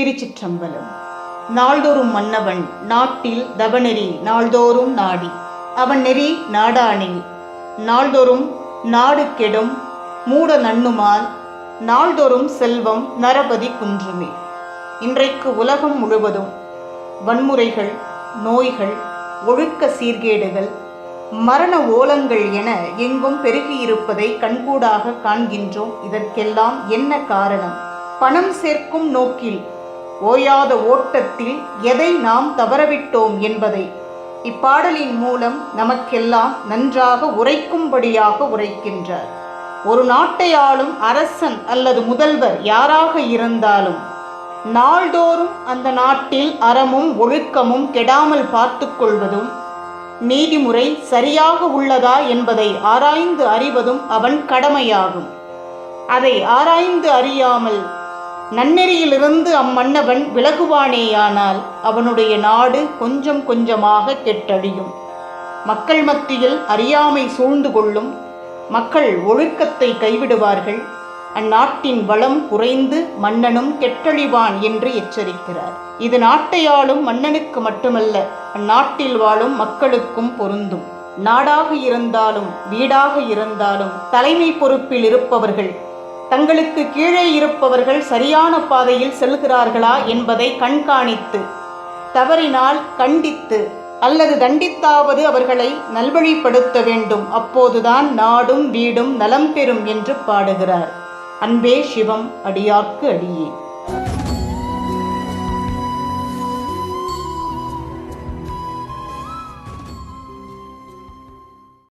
திருச்சிற்றம்பலம். நாள்தோறும் மன்னவன் நாட்டில் தவநெறி நாள்தோறும் நாடி அவன் நெறி நாடானில். நாள்தோறும் நாடு கெடும் மூட நண்ணுமால் நாள்தோறும் செல்வம் நரபதி குன்றுமே. இன்றைக்கு உலகம் முழுவதும் வன்முறைகள் நோய்கள் ஒழுக்க சீர்கேடுகள் மரண ஓலங்கள் என எங்கும் பெருகியிருப்பதை கண்கூடாக காண்கின்றோம். இதற்கெல்லாம் என்ன காரணம்? பணம் சேர்க்கும் நோக்கில் ஓயாத ஓட்டத்தில் எதை நாம் தவறவிட்டோம் என்பதை. இப்பாடலின் மூலம் நமக்கெல்லாம் நன்றாக உரைக்கும்படியாக உரைக்கின்றார். ஒரு நாட்டை ஆளும் அரசன் அல்லது முதல்வர் யாராக இருந்தாலும் நாள்தோறும் அந்த நாட்டில் அறமும் ஒழுக்கமும் கெடாமல் பார்த்து கொள்வதும் நீதிமுறை சரியாக உள்ளதா என்பதை ஆராய்ந்து அறிவதும் அவன் கடமையாகும். அதை ஆராய்ந்து அறியாமல் நன்னெறியிலிருந்து அம்மன்னவன் விலகுவானேயானால் அவனுடைய நாடு கொஞ்சம் கொஞ்சமாக கெட்டழியும். மக்கள் மத்தியில் அறியாமை சூழ்ந்து கொள்ளும் மக்கள் ஒழுக்கத்தை கைவிடுவார்கள். அந்நாட்டின் வளம் குறைந்து மன்னனும் கெட்டழிவான் என்று எச்சரிக்கிறார். இது நாட்டை ஆளும் மன்னனுக்கு மட்டுமல்ல அந்நாட்டில் வாழும் மக்களுக்கும் பொருந்தும். நாடாக இருந்தாலும் வீடாக இருந்தாலும் தலைமை பொறுப்பில் இருப்பவர்கள் தங்களுக்கு கீழே இருப்பவர்கள் சரியான பாதையில் செல்கிறார்களா என்பதை கண்காணித்து தவறினால் கண்டித்து அல்லது தண்டித்தாவது அவர்களை நல்வழிப்படுத்த வேண்டும். அப்போதுதான் நாடும் வீடும் நலம் பெறும் என்று பாடுகிறார். அன்பே சிவம் அடியார்க்கு அடியே.